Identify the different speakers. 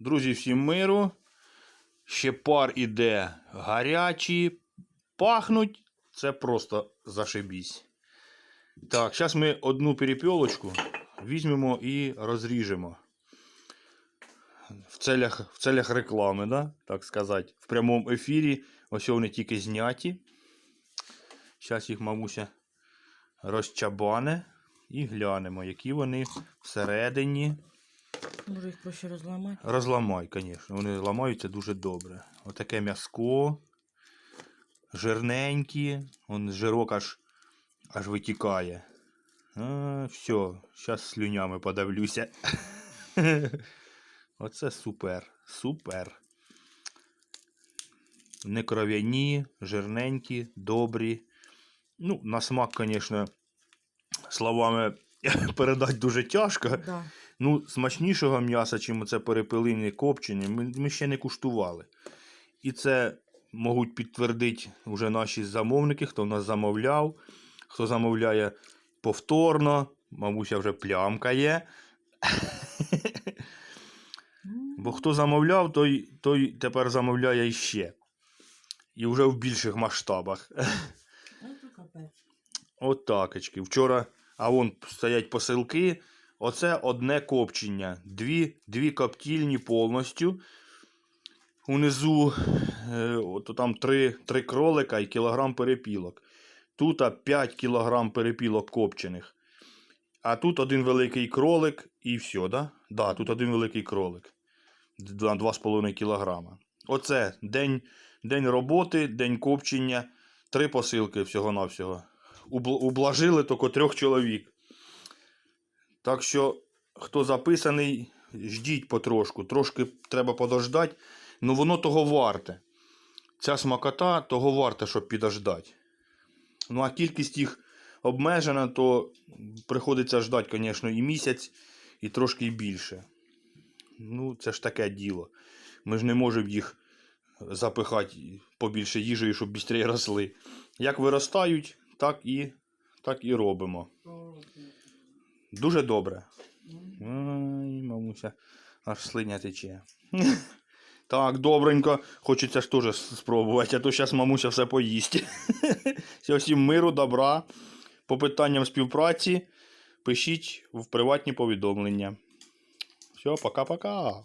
Speaker 1: Друзі, всім миру. Ще пар іде гарячі, пахнуть. Це просто зашибісь. Так, зараз ми одну перепілочку візьмемо і розріжемо. В целях, в целях реклами, да? так сказати, в прямому ефірі. Ось вони тільки зняті. Зараз їх мамуся розчабане і глянемо, які вони всередині.
Speaker 2: Може їх проще розламати.
Speaker 1: Розламай, звісно. Вони ламаються дуже добре. Отаке м'яско. Жирненькі. Он жирок аж, аж витікає. А, все, зараз слюнями подавлюся. Оце супер. Супер. Не кров'яні, жирненькі, добрі. Ну, на смак, звісно, словами передати дуже тяжко.
Speaker 2: Да.
Speaker 1: Ну, смачнішого м'яса, чим оце перепелині копчені, ми, ми ще не куштували. І це можуть підтвердити вже наші замовники, хто в нас замовляв, хто замовляє повторно, мабуть, вже плямка є. Бо хто замовляв, той, той тепер замовляє іще. І вже в більших масштабах. Отакочки. Вчора, а вон стоять посилки. Оце одне копчення. Дві, дві коптільні повністю. Унизу е, от там три, три кролика і кілограм перепілок. Тут 5 кілограм перепілок копчених. А тут один великий кролик і все, да? Да, тут один великий кролик. На 2,5 кілограма. Оце день, день роботи, день копчення. Три посилки всього-навсього. Убл- Ублажили тільки трьох чоловік. Так що, хто записаний, ждіть потрошку. Трошки треба подождати. Ну воно того варте. Ця смакота того варте, щоб підождати. Ну а кількість їх обмежена, то приходиться ждати, звісно, і місяць, і трошки більше. Ну, це ж таке діло. Ми ж не можемо їх запихати побільше їжею, щоб швидше росли. Як виростають, так і, так і робимо. Дуже добре. Ай, мамуся, аж слиня тече. Так, добренько. Хочеться ж теж спробувати, а то зараз мамуся все поїсть. Всім миру, добра. По питанням співпраці пишіть в приватні повідомлення. Все, пока-пока.